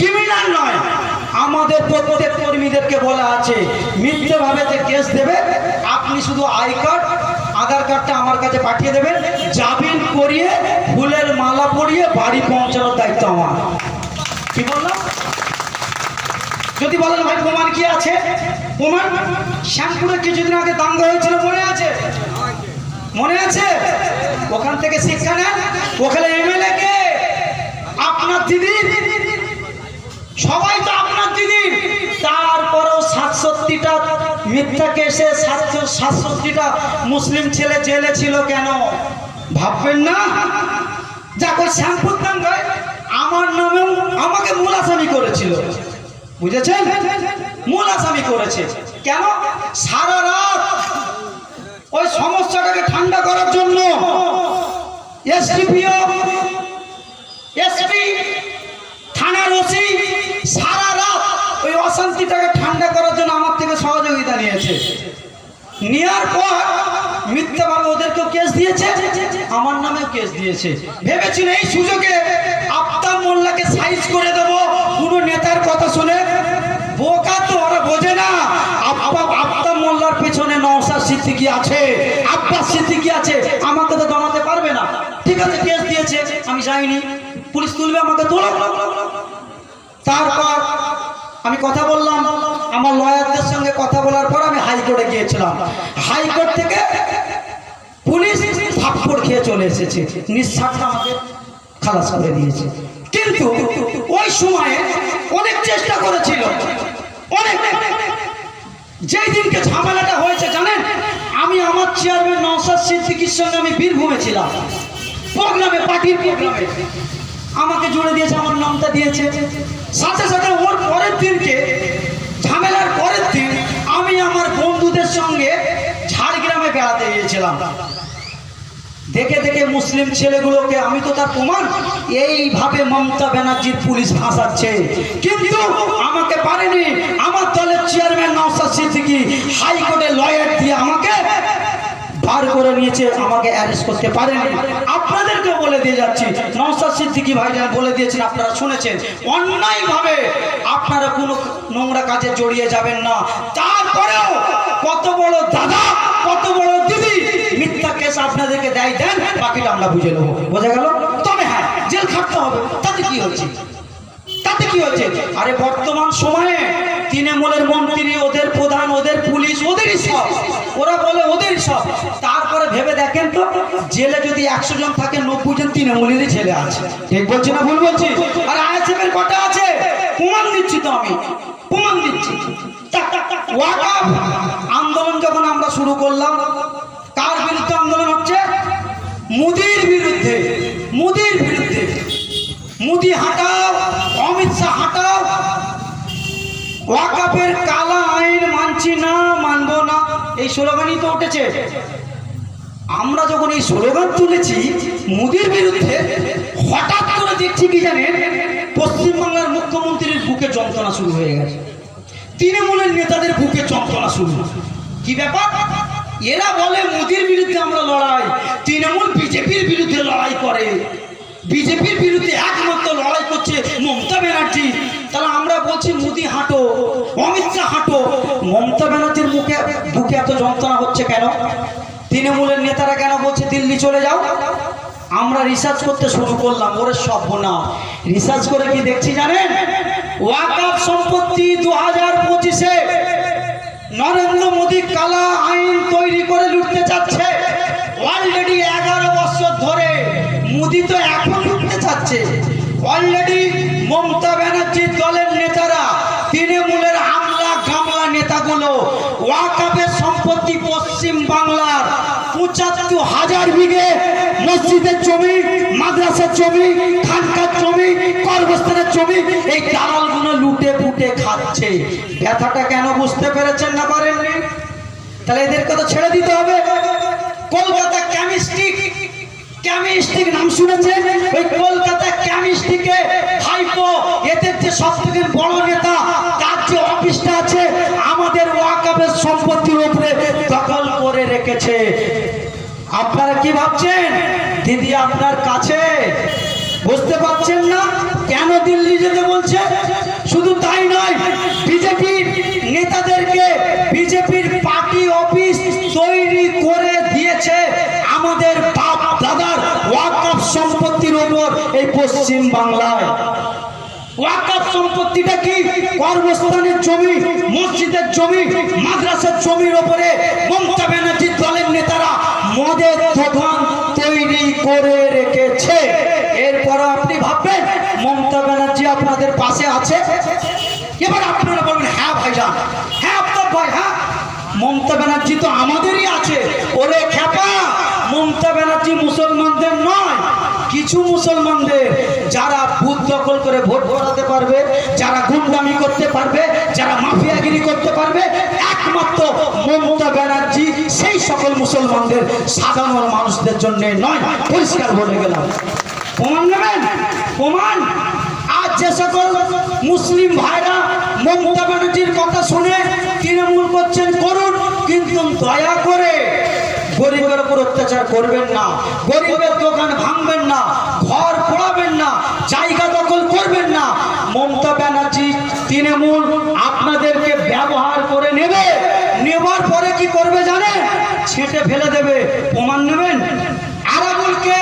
Criminal নয়। আমাদের প্রত্যেক কর্মীদেরকে বলা আছে, মিথ্যেভাবে যে কেস দেবে, আপনি শুধু আই কার্ড, আধার কার্ডটা আমার কাছে পাঠিয়ে দেবেন, জামিন করিয়ে ফুলের মালা পরিয়ে বাড়ি পৌঁছানোর দায়িত্ব আমার। কি বললাম? যদি বলেন ভাই, প্রমাণ কি আছে? প্রমাণ? শ্যামপুরে কিছুদিন আগে দাঙ্গা হয়েছিল, মনে আছে? মনে আছে? ওখান থেকে শিক্ষা নেন। ওখানে এমএলএ কে? আপনার দিদি? সবাই তো আপনার দিদি। তারপরেও সাতষট্টিটা মিথ্যা কেসে সাতষট্টিটা মুসলিম ছেলে জেলে ছিল কেন? ভাববেন না? যাক শ্যামপুর দাঙ্গায় আমার নামেও আমাকে মূল আসামি করেছিল। বুঝেছেন? মূল আসামি করেছে। কেন? সারা রাত ওই সমস্যাটাকে ঠান্ডা করার জন্য এসডিপিও, এসপি থানার ওসি সারা রাত ওই অশান্তিটাকে ঠান্ডা করার জন্য আমার থেকে সহযোগিতা নিয়েছে। নেওয়ার পর মিথ্যাভাবে ওদেরকেও কেস দিয়েছে, আমার নামেও কেস দিয়েছে। ভেবেছিল এই সুযোগে আফতাব মোল্লাকে সাইজ করে দেবো, কোনো নেতার কথা শুনে। বোকা তো ওরা বোঝে না, আফতাব মোল্লার পেছনে নওসার সিদ্দিকি আছে, আব্বাস সিদ্দিকি আছে, আমাকে তো জমাতে পারবে না। ঠিক আছে, কেস দিয়েছে, আমি যাইনি। তুলবে আমাকে, তোলো তারপর আমি কথা বললাম, আমার লয়ারদের সঙ্গে কথা বলার পর আমি হাইকোর্টে গিয়েছিলাম। হাইকোর্ট থেকে পুলিশ থাপ্পড় খেয়ে চলে এসেছে। নিঃশ্বাসটা আমাকে খালাস করে দিয়েছে। কিন্তু ওই সময়ে অনেক চেষ্টা করেছিল। অনেক। যেই দিনকে ঝামেলাটা হয়েছে, জানেন? আমি আমার চেয়ারম্যান নওসাদ সিদ্দিকির সঙ্গে আমি বীরভূমে ছিলাম। প্রোগ্রামে, পার্টির প্রোগ্রামে। আমাকে জুড়ে দিয়েছে, আমার নামটা দিয়েছে। সাথে সাথে ওর পরের দিনকে, ঝামেলার পরের দিন আমি আমার বন্ধুদের সঙ্গে ঝাড়গ্রামে বেড়াতে গিয়েছিলাম। দেখে দেখে মুসলিম ছেলেগুলোকে, আমি তো তার প্রমাণ, এইভাবে মমতা ব্যানার্জির পুলিশ ভাসাচ্ছে কিন্তু আমাকে পারেনি। আমার দলের চেয়ারম্যান নওসাদ সিদ্দিকি, হাইকোর্টে লয়ার দিয়ে আমাকে বার করে নিয়েছে, আমাকে অ্যারেস্ট করতে পারেনি। আপনাদেরকে বলে দিয়ে যাচ্ছি। নওসাদ সিদ্দিকি ভাইজান বলে দিয়েছেন, আপনারা শুনেছেন। অন্যায়ভাবে আপনারা কোনো নোংরা কাজে জড়িয়ে যাবেন না। তারপরেও কত বড় দাদা, কত বড় দিদি, মিথ্যা কেস আপনাদেরকে দেয় দেন, বাকিটা আমরা বুঝে নেব। বোঝা গেল? তবে হ্যাঁ জেল খাটতে হবে। তাতে কি হচ্ছে? তাতে কি হচ্ছে? আরে বর্তমান সময়ে তৃণমূলের মন্ত্রী, ওদের প্রধান, ওদের পুলিশ, ওদেরই সব। ওরা বলে ওদেরই সব। তারপরে ভেবে দেখেন তো, জেলে যদি একশো জন থাকে, নব্বই জন তৃণমূলেরই ছেলে আছে। ঠিক বলছি না ভুল বলছি? আর আইএসএফের কটা আছে? প্রমাণ দিচ্ছি তো আমি। প্রমাণ দিচ্ছি। আন্দোলন যখন আমরা শুরু করলাম, কার বিরুদ্ধে আন্দোলন হচ্ছে? মোদির বিরুদ্ধে মোদির বিরুদ্ধে। মুদি হাঁটাও ওয়াকাপের কালা আইন মানছি না, মানবো না। এই স্লোগানই তো উঠেছে। আমরা যখন এই স্লোগান তুলেছি, মোদির বিরুদ্ধে হঠাৎ করে দেখছি কি জানেন পশ্চিমবাংলার মুখ্যমন্ত্রীর বুকে যন্ত্রণা শুরু হয়ে গেছে। তৃণমূলের নেতাদের বুকে যন্ত্রণা শুরু। কি ব্যাপার? এরা বলে মোদির বিরুদ্ধে আমরা লড়াই, তৃণমূল বিজেপির বিরুদ্ধে লড়াই করে। বিজেপির বিরুদ্ধে একমাত্র লড়াই করছে মমতা ব্যানার্জি। তাহলে আমরা বলছি মোদি হাঁটো, অমিত শাহ হাঁটো। মমতা ব্যানার্জির মুখে, বুকে এত যন্ত্রণা হচ্ছে কেন? তৃণমূলের নেতারা কেন বলছে দিল্লি চলে যাও? আমরা রিসার্চ করতে শুরু করলাম, ওরে সব না রিসার্চ করে কি দেখছি জানেন? ওয়াকাফ সম্পত্তি দু হাজার পঁচিশে নরেন্দ্র মোদী কালা আইন তৈরি করে লুটতে চাচ্ছে। অলরেডি এগারো বছর ধরে মোদী তো এখন লুটতে চাচ্ছে। অলরেডি মমতা ব্যানার্জির দলের নেতারা তৃণমূলের আমলা গামলা নেতাগুলো ওয়াকাফের সম্পত্তি পশ্চিম বাংলার পঁচাত্তর হাজার বিঘে মসজিদের জমি, মাদ্রাসার জমি, খানকার জমি কর্মস্থানের জমি, এই দালালগুলো লুটে ফুটে খাচ্ছে। ব্যথাটা কেন বুঝতে পেরেছেন না পারেননি? তাহলে এদেরকে তো ছেড়ে দিতে হবে। কলকাতা কেমিস্ট্রিক কেমিস্ট্রিক নাম শুনেছেন? ওই কলকাতা কেমিস্ট্রিকে ভাইপো, এদের যে সব থেকে বড় নেতা, তার যে অফিসটা আছে, আমাদের ওয়াকাবের সম্পত্তির উপরে দখল করে রেখেছে। আপনারা কি ভাবছেন? দিদি আপনার কাছে। বুঝতে পারছেন না? কেন দিল্লি যেতে বলছে? শুধু তাই নয়, বিজেপির নেতাদেরকে বিজেপির পার্টি অফিস তৈরি করে দিয়েছে আমাদের বাপ দাদার ওয়াকফ সম্পত্তির ওপর এই পশ্চিম বাংলায়। সম্পত্তিটা কি? কর্মস্থানের জমি, মসজিদের জমি, মাদ্রাসার জমির ওপরে মমতা ব্যানার্জির দলের নেতারা মদের দোকান তৈরি করে রেখেছে। এরপর আপনি ভাববেন, মমতা ব্যানার্জি আপনাদের পাশে আছে। এবার আপনারা বলবেন হ্যাঁ ভাইজান হ্যাঁ আপনার ভাই হ্যাঁ। মমতা ব্যানার্জি তো আমাদেরই আছে। ওরে খ্যাপা, মমতা ব্যানার্জি মুসলমানদের নয় কিছু মুসলমানদের যারা বুথ দখল করে ভোট ভরাতে পারবে, যারা গুন্ডামি করতে পারবে, যারা মাফিয়াগিরি করতে পারবে, একমাত্র মমতা ব্যানার্জি, সেই সকল মুসলমানদের, সাধারণ মানুষদের জন্য নয়, পরিষ্কার বলে গেলাম। প্রমাণ নেবেন? প্রমাণ? আজ যে সকল মুসলিম ভাইরা মমতা ব্যানার্জির কথা শুনে তৃণমূল করছেন, করুন, কিন্তু দয়া করে গরিবের উপর অত্যাচার করবেন না, গরিবের দোকান ভাঙবেন না, ঘর পোড়াবেন না, জায়গা দখল করবেন না। মমতা ব্যানার্জি, তৃণমূল, আপনাদেরকে ব্যবহার করে নেবে, নেবার পরে কি করবে জানেন? ছেটে ফেলে দেবে, প্রমাণ নেবেন? আরাবুলকে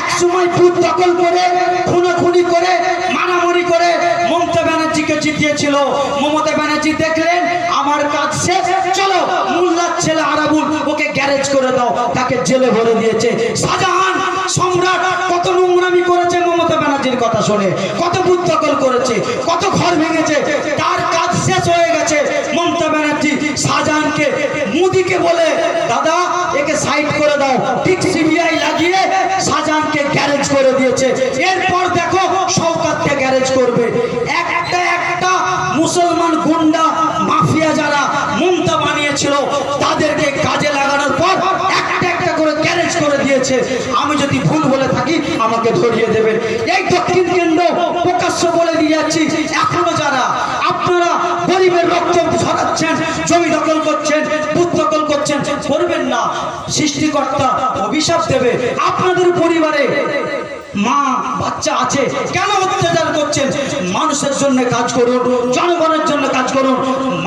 এক সময় বুথ দখল করে, খুনোখুনি করে, মারামারি করে মমতা ব্যানার্জিকে জিতিয়েছিল। মমতা ব্যানার্জি দেখলেন, আমার কাজ শেষ, চলো মোল্লার ছেলে আরাবুল, ওকে গ্যারেজ করে দাও। তাকে জেলে ভরে দিয়েছে। শাহজাহান সম্রাট কত নোংরামি করেছে মমতা ব্যানার্জির কথা শুনে, কত দখল করেছে, কত ঘর ভেঙেছে, তার কাজ শেষ হয়ে গেছে। মমতা ব্যানার্জি শাহজাহানকে, মুদিকে বলে, দাদা, একে সাইড করে দাও। ঠিক সিবিআই লাগিয়ে শাহজাহানকে গ্যারেজ করে দিয়েছে। এরপর দেখো সৌকাতকে গ্যারেজ করবে একটা একটা মুসলমান গুন্ডা মাফিয়া যারা মমতা বানিয়েছিল তাদেরকে কাজে লাগানোর পর একটা একটা করে গ্যারেজ করে দিয়েছে আমি যদি ভুল বলে থাকি ধরিয়ে দেবেন। এই দক্ষিণ কেন্দ্র প্রকাশ্য বলে দিয়ে যাচ্ছি। এখনও যারা, আপনারা গরিবের রক্ত ছড়াচ্ছেন জমি দখল করছেন, বুথ দখল করছেন, করবেন না। সৃষ্টিকর্তা অভিশাপ দেবে। আপনাদের পরিবারে মা, বাচ্চা আছে, কেন অত্যাচার করছেন? মানুষের জন্য কাজ করুন, জনগণের জন্য কাজ করুন।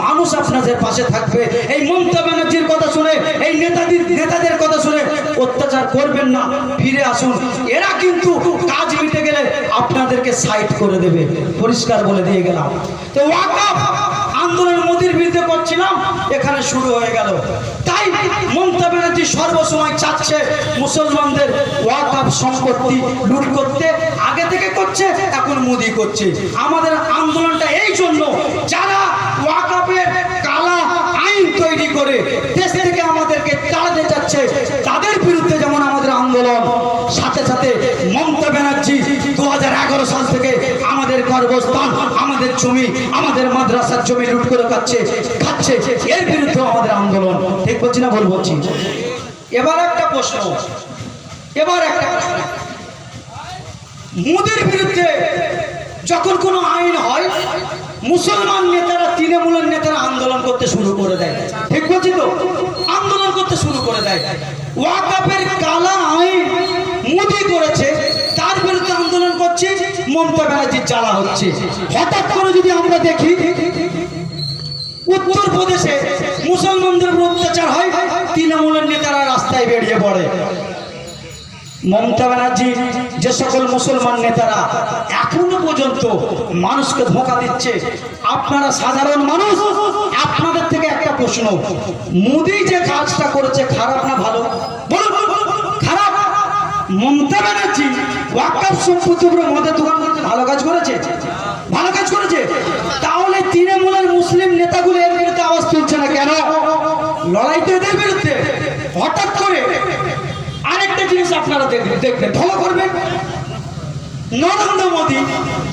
মানুষ আপনাদের পাশে থাকবে। এই মমতা ব্যানার্জির কথা শুনে, এই নেতাদের নেতাদের কথা শুনে অত্যাচার করবেন না, ফিরে আসুন। এরা কিন্তু কাজ মিটে গেলে আপনাদেরকে সাইড করে দেবে। পরিষ্কার বলে দিয়ে গেলাম। তো ওয়াকাফ আন্দোলন মোদির বিরুদ্ধে করছিলাম, এখানে শুরু হয়ে গেল। তাই মমতা ব্যানার্জি সর্বসময় চাচ্ছে মুসলমানদের ওয়াকাফ সম্পত্তি লুট করতে। আগে থেকে করছে, এখন মোদি করছে। আমাদের আন্দোলনটা এই জন্য, যারা ওয়াকাফের কালা আইন তৈরি করে, দেশ থেকে আমাদেরকে তাড়াতে চাচ্ছে, তাদের বিরুদ্ধে যেমন আমাদের আন্দোলন, সাথে সাথে মমতা ব্যানার্জি দু হাজার এগারো সাল থেকে আমাদের আমাদের জমি আমাদের মাদ্রাসার জমি লুট করে খাচ্ছে খাচ্ছে। এর বিরুদ্ধে আমাদের আন্দোলন। ঠিক বলছি না বলছি? এবার একটা প্রশ্ন। এবার একটা। মোদির বিরুদ্ধে যখন কোনো আইন হয়, মুসলমান নেতারা, তৃণমূলের নেতারা আন্দোলন করতে শুরু করে দেয়। ঠিক বলছি তো? আন্দোলন করতে শুরু করে দেয়। ওয়াকাপের কালা আইন মোদি করেছে করছে মমতা ব্যানার্জির জ্বালা হচ্ছে। হঠাৎ করে যদি আমরা দেখি, উত্তরপ্রদেশে মুসলমানদের উপর অত্যাচার হয়, তৃণমূলের নেতারা রাস্তায় বেরিয়ে পড়ে। মমতা ব্যানার্জি যে সকল মুসলমান নেতারা এখনও পর্যন্ত মানুষকে ধোঁকা দিচ্ছে, আপনারা সাধারণ মানুষ, আপনাদের থেকে একটা প্রশ্ন, মোদি যে কাজটা করেছে খারাপ না ভালো? বলুন। মমতা ব্যানার্জি ওয়াকার সম্পত্তি উপরে মদের দোকান করেছে ভালো কাজ করেছে? ভালো কাজ করেছে? তাহলে তৃণমূলের মুসলিম নেতাগুলো এর বিরুদ্ধে আওয়াজ তুলছে না কেন? লড়াই তো এদের বিরুদ্ধে। হঠাৎ করে আরেকটা জিনিস আপনারা দেখবেন, ফলো করবেন। নরেন্দ্র মোদী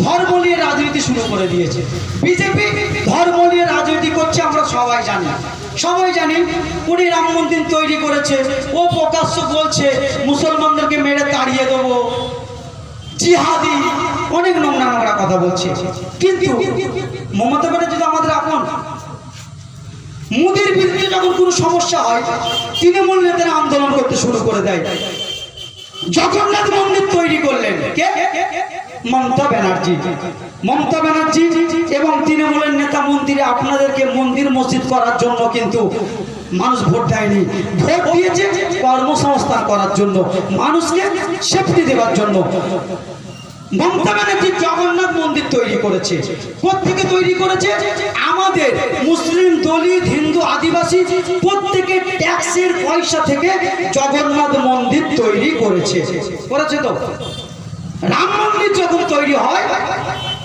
ধর্ম নিয়ে রাজনীতি শুরু করে দিয়েছে। বিজেপি ধর্ম নিয়ে রাজনীতি করছে, আমরা সবাই জানি। সবাই জানি উনি রাম মন্দির তৈরি করেছে। ও প্রকাশ্য বলছে, মুসলমানদেরকে মেরে তাড়িয়ে দেবো। জিহাদি, অনেক নোংরা নোংরা কথা বলছে। কিন্তু মমতা ব্যানার্জি আমাদের আপন। মোদির বিরুদ্ধে যখন কোনো সমস্যা হয়, তৃণমূল নেতারা আন্দোলন করতে শুরু করে দেয়। জগন্নাথ মন্দির তৈরি করলেন কে? মমতা ব্যানার্জি। মমতা ব্যানার্জি এবং তৃণমূলের নেতা মন্দিরে আপনাদেরকে মন্দির মসজিদ করার জন্য কিন্তু মানুষ ভোট দেয়নি। ভোট দিয়েছে কর্মসংস্থান করার জন্য, মানুষকে সেফটি দেওয়ার জন্য। মমতা ব্যানার্জি জগন্নাথ মন্দির তৈরি করেছে। প্রত্যেকে তৈরি করেছে? আমাদের মুসলিম দলিত হিন্দু আদিবাসী প্রত্যেকে ট্যাক্সের পয়সা থেকে জগন্নাথ মন্দির তৈরি করেছে। করেছে তো? রাম মন্দির যখন তৈরি হয়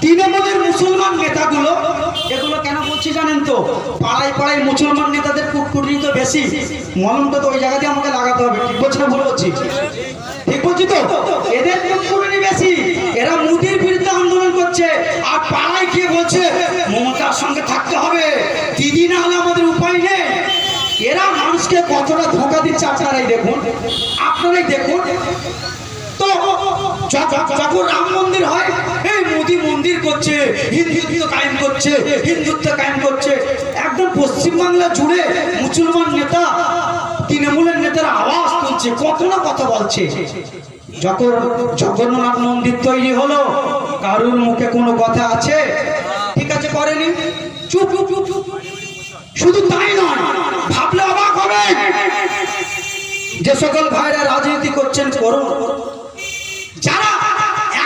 তৃণমূলের মুসলমান নেতাগুলো এগুলো কেন বলছি জানেন তো পাড়ায় পাড়ায় মুসলমান নেতাদের কুটকুটি তো বেশি মলমটা তো ওই জায়গা দিয়ে আমাকে লাগাতে হবে ঠিক বলছি না ভুল বলছি ঠিক বলছি তো এদের কুটকুটি বেশি এরা মুদির বিরুদ্ধে আন্দোলন করছে আর পাড়ায় গিয়ে বলছে মমতার সঙ্গে থাকতে হবে দিদি না হলে আমাদের উপায় নেই এরা মানুষকে কতটা ধোকা দিচ্ছে আপনারাই দেখুন আপনারাই দেখুন তো যখন রাম মন্দির হয় মোদি মন্দির করছে, হিন্দুত্ব কায়েম করছে, হিন্দুত্ব কায়েম করছে। একদম পশ্চিমবাংলা জুড়ে মুসলমান নেতা, তৃণমূলের নেতারা আওয়াজ তুলছে, কত না কথা বলছে। যখন জগন্নাথ মন্দির তৈরি হলো, কারুর মুখে কোনো কথা আছে? ঠিক আছে, করেনি? চুপ চুপ চুপ চুপ। শুধু তাই নয়, ভাবলে অবাক হবে। যে সকল ভাইরা রাজনীতি করছেন, করুন।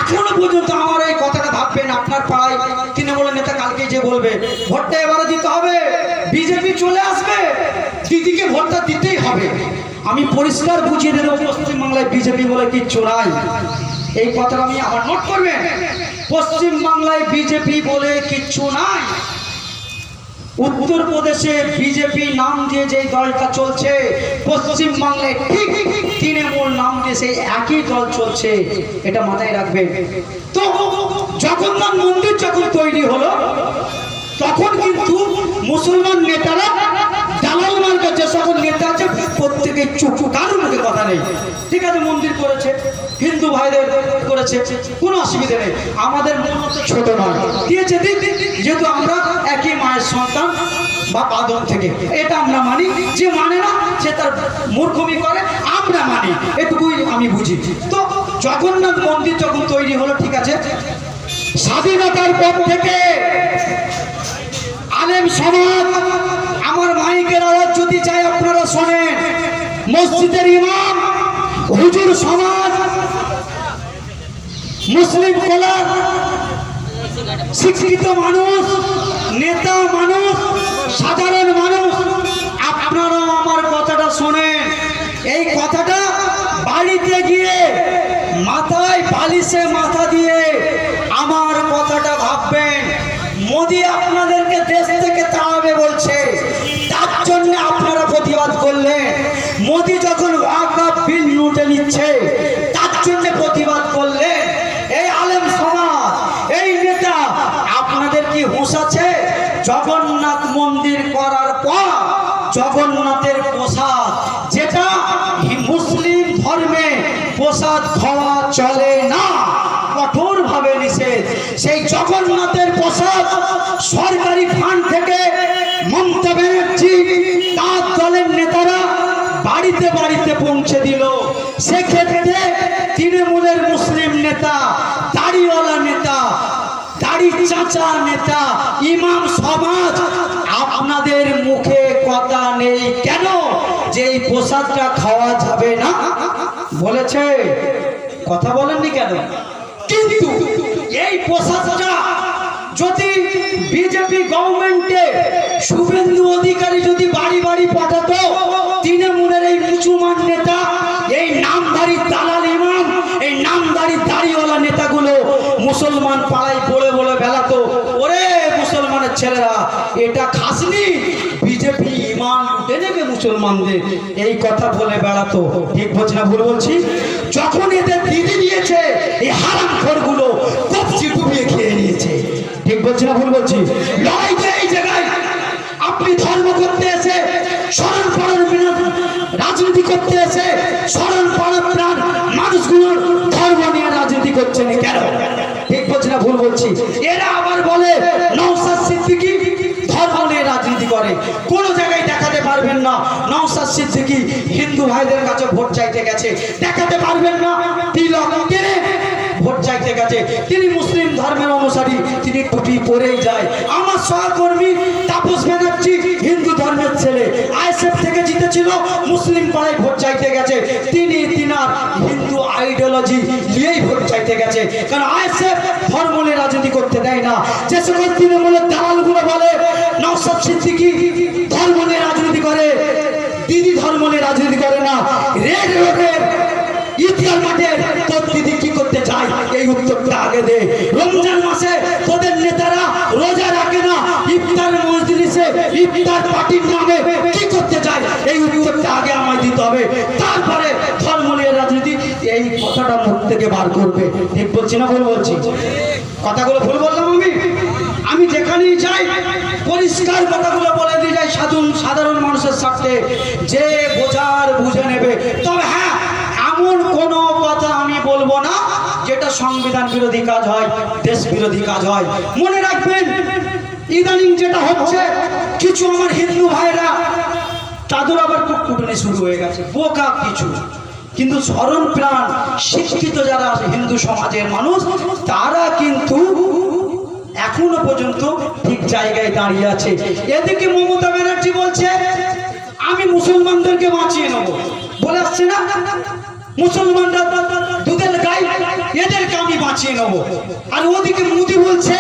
এখনও পর্যন্ত আমার এই কথাটা ভাববেন আপনার পাড়ায় তৃণমূলের নেতা কালকে যে বলবে, ভোটটা এবারে দিতে হবে, বিজেপি চলে আসবে, দিদিকে ভোটটা দিতেই হবে। আমি পরিষ্কার বুঝিয়ে দেবো, পশ্চিমবাংলায় বিজেপি বলে কি চোরাই এই কথাটা আমি আবার নোট করবেন। পশ্চিমবাংলায় বিজেপি বলে কিচ্ছু নাই। উত্তরপ্রদেশে বিজেপি নাম দিয়ে যে দলটা চলছে, পশ্চিম বাংলায় ঠিক তৃণমূল নাম দিয়ে সেই একই দল চলছে, এটা মাথায় রাখবেন। তো জগন্নাথ মন্দির যখন তৈরি হলো, তখন কিন্তু মুসলমান নেতারা দালাল মার্কা যে সকল নেতা আছে, প্রত্যেকে চুপ, কারোর মুখে কথা নেই। ঠিক আছে, মন্দির করেছে। হিন্দু ভাইদের করেছে, কোনো অসুবিধা নেই। আমাদের ছোট নয়। দিয়েছে দিক যেহেতু আমরা একই মায়ের সন্তান বা আদম থেকে। এটা আমরা মানি। যে মানে না, সে তার মূর্খমি করে, আমরা মানি। এটুকুই আমি বুঝি। তো জগন্নাথ মন্দির যখন তৈরি হলো, ঠিক আছে, স্বাধীনতার পর থেকে আলেম সমাজ, আমার মাইকের আওয়াজ যদি চাই আপনারা শোনেন, মসজিদের ইমাম হুজুর সমাজ, মুসলিম কোলার শিক্ষিত মানুষ, নেতা মানুষ, সাধারণ মানুষ আপনারাও আমার কথাটা শোনেন। এই কথাটা বাড়িতে গিয়ে, মাথায় বালিশে মাথা দিয়ে আমার কথাটা ভাববেন। মোদি আপনাদেরকে দেশ থেকে তাড়াবে বলছে। তার জন্য আপনারা প্রতিবাদ করলেন। মোদি যখন ওয়াকআপ বিল লুটে নিচ্ছে। তার জন্য প্রতিবাদ করলেন এই আলেম সমাজ, এই নেতা, আপনাদের কি হুঁশ আছে? জগন্নাথ দাড়ি নেতা, ইমাম সমাজ, আপনাদের মুখে কথা নেই কেন? যে এই প্রসাদটা খাওয়া যাবে না, বলেছে, কথা বলেননি কেন? কিন্তু এই প্রসাদটা যদি বিজেপি গভর্নমেন্টে শুভেন্দু অধিকারী যদি বাড়ি বাড়ি পাঠাতো, তৃণমূলের এই মুসলমান নেতা, এই নামধারী এই নামধারী দাড়িওয়ালা নেতাগুলো মুসলমান পাড়ায় পড়ে বলে বেলাতো ওরে মুসলমানের ছেলেরা, এটা খাসনি। বিজেপি ইমান লুটে নেবে মুসলমানদের। এই কথা বলে বেড়াতো। ঠিক বলছি না ভুল বলছি? যখন এদের দিদি দিয়েছে, এই হারাম খোরগুলো কপচি ডুবিয়ে খেয়ে নিয়েছে। ঠিক বলছি না ভুল বলছি? লড়াই যে এই জায়গায়। আপনি ধর্ম করতে এসে, স্মরণ পড়ার রাজনীতি করতে এসে, স্মরণ পড়ার প্রাণ মানুষগুলোর কেন? ঠিক না, ভুল বলছি। এরা আবার বলে ধর্ম নিয়ে রাজনীতি করে। কোনো জায়গায় দেখাতে পারবেন না। হিন্দু ভাইদের কাছে ভোট চাইতে গেছে। দেখাতে পারবেন না। ভোট চাইতে গেছে। তিনি মুসলিম ধর্মের অনুসারী। তিনি টুপি পরেই যায়। আমার সহকর্মী তাপস ব্যানার্জি হিন্দু ধর্মের ছেলে। আইএসএফ থেকে জিতেছিল, মুসলিম পাড়ায় ভোট চাইতে আইডিওলজি নিয়েই ভোট চাইতে গেছে। কারণ আইএসএফ নিয়ে রাজনীতি করতে দেয় না। যে সকল তৃণমূলের দালালগুলো বলে নওসাদ সিদ্দিকী ধর্ম নিয়ে রাজনীতি করে, দিদি ধর্ম নিয়ে রাজনীতি করে না। রেড রোডের ইতিহাস মাঠে তোর দিদি কি করতে চায়? এই উত্তরটা আগে দে। রমজান মাসে তোদের নেতারা রোজা রাখে না। ইফতার মজলিসে ইফতার পার্টির নামে কি করতে চায়? এই উত্তরটা আগে আমায় দিতে হবে। তারপরে ধর্ম নিয়ে রাজনীতি এই কথাটা মুখ থেকে বার করবে। ঠিক বলছি না ভুল বলছি? কথাগুলো ভুল বললাম আমি? আমি যেখানেই যাই, পরিষ্কার কথাগুলো বলে দিয়ে যাই সাধারণ সাধারণ মানুষের স্বার্থে। যে বোঝার বুঝে নেবে। তবে হ্যাঁ এমন কোনো কথা আমি বলব না যেটা সংবিধান বিরোধী কাজ হয়, দেশ বিরোধী কাজ হয়। মনে রাখবেন, ইদানিং যেটা হচ্ছে, কিছু আমার হিন্দু ভাইরা তাদের আবার কুটকুটনি শুরু হয়ে গেছে, বোকা কিছু। কিন্তু স্মরণ প্রাণ শিক্ষিত যারা হিন্দু সমাজের মানুষ, তারা কিন্তু এখনও পর্যন্ত ঠিক জায়গায় দাঁড়িয়ে আছে। এদিকে মমতা ব্যানার্জি বলছে, আমি মুসলমানদেরকে বাঁচিয়ে নেব। বলে আসছে না, মুসলমানরা দুধের গাই, এদেরকে আমি বাঁচিয়ে নেব। আর ওদিকে মোদি বলছে,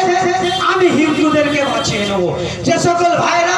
আমি হিন্দুদেরকে বাঁচিয়ে নেব। যে সকল ভাইরা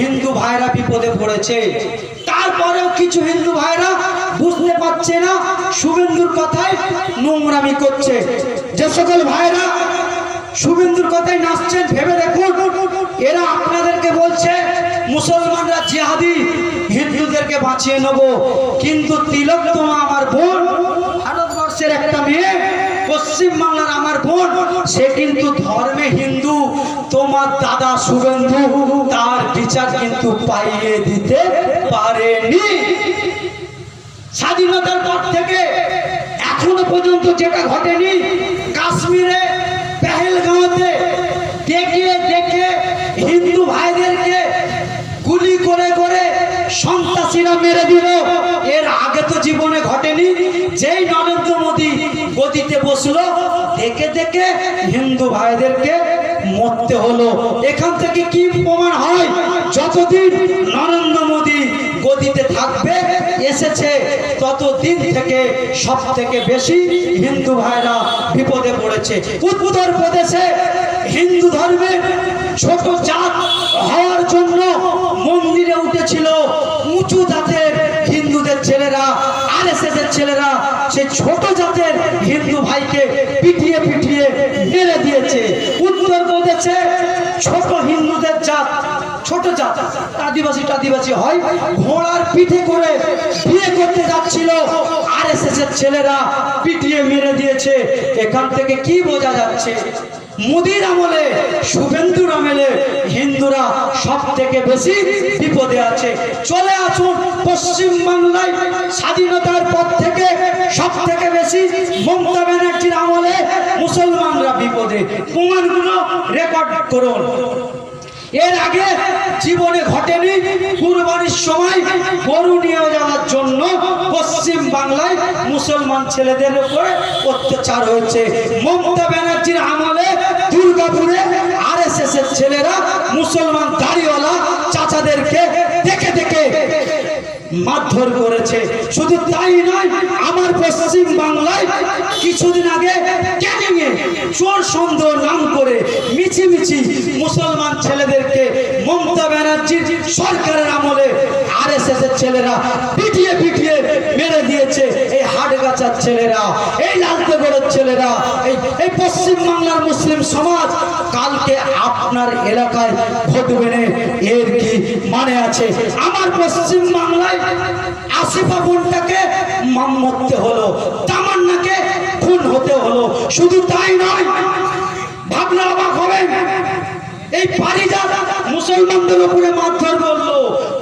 হিন্দু ভাইরা বিপদে পড়েছে। তারপরেও কিছু হিন্দু ভাইরা বুঝতে পারছে না শুভেন্দুর কথায় নোংরামি করছে। যে সকল ভাইরা শুভেন্দুর কথায় নাচছেন, ভেবে দেখুন, এরা আপনাদেরকে বলছে, মুসলমানরা জিহাদি, হিন্দুদেরকে বাঁচিয়ে নেব। কিন্তু তিলক তোমা, আমার বোন, ভারতবর্ষের একটা মেয়ে পশ্চিম বাংলার আমার বোন, সে কিন্তু ধর্মে হিন্দু। তোমার দাদা শুভেন্দু তার বিচার কিন্তু পাইয়ে দিতে পারেনি। স্বাধীনতার পর থেকে এখনও পর্যন্ত যেটা ঘটেনি, কাশ্মীরে, পেহেলগাঁওতে দেখে দেখে হিন্দু ভাইদেরকে গুলি করে করে সন্ত্রাসীরা মেরে দিল। বসল দেখে দেখে হিন্দু ভাইদেরকে মরতে হলো। এখান থেকে কি প্রমাণ হয়? যতদিন নরেন্দ্র মোদী গদিতে থাকবে, এসেছে ততদিন থেকে সব থেকে বেশি হিন্দু ভাইরা বিপদে পড়েছে। উত্তর প্রদেশে হিন্দু ধর্মে ছোট জাত হওয়ার জন্য মন্দিরে উঠেছিল উঁচু জাতের হিন্দুদের ছেলেরা, আর এর ছেলেরা। সে ছোট জাতের হিন্দু ভাইকে পিটিয়ে পিটিয়ে মেরে দিয়েছে। উত্তর প্রদেশে ছোট হিন্দুদের জাত, ছোট জাত, আদিবাসী আদিবাসী হয়, ঘোড়ার পিঠে করে বিয়ে করতে যাচ্ছিল। আর এস ছেলেরা পিটিয়ে মেরে দিয়েছে। এখান থেকে কি বোঝা যাচ্ছে? মোদির আমলে, শুভেন্দুর আমলে হিন্দুরা সব থেকে বেশি বিপদে আছে। চলে আসুন পশ্চিম বাংলায় স্বাধীনতার পর থেকে করুন। এর আগে জীবনে ঘটেনি কুরবানির সময় গরু নিয়ে যাওয়ার জন্য পশ্চিম বাংলায় মুসলমান ছেলেদের উপরে অত্যাচার হয়েছে। মমতা ব্যানার্জির আমলে দুর্গাপুরে আর এস এর ছেলেরা মুসলমান দাড়িওয়ালা চাচাদেরকে দেখে দেখে মারধর করেছে। শুধু তাই নয়, আমার পশ্চিম বাংলায় কিছুদিন আগে ক্যানিংয়ে চোর সন্দেহ নাম করে মিছিমিছি মিছি মুসলমান ছেলেদেরকে মমতা ব্যানার্জির সরকারের আমলে আর এর ছেলেরা পিটিয়ে পিটিয়ে মেরে দিয়েছে। এই হাটগাছার ছেলেরা, এই লালতেগড়ের ছেলেরা, এই এই পশ্চিম বাংলার মুসলিম সমাজ, কালকে আপনার এলাকায় ঘটবে না। এর কি মানে আছে? আমার পশ্চিম বাংলায় আসিফা বোনটাকে মাম মরতে হলো, তামান্নাকে খুন হতে হলো। শুধু তাই নয়, ভাবনা অবাক হবেন এই পারিজাত মুসলমানদের উপরে মারধর করল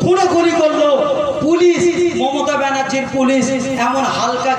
খুনাখুনি করল। পুলিশ মমতা ব্যানার্জির পুলিশ এমন হালকা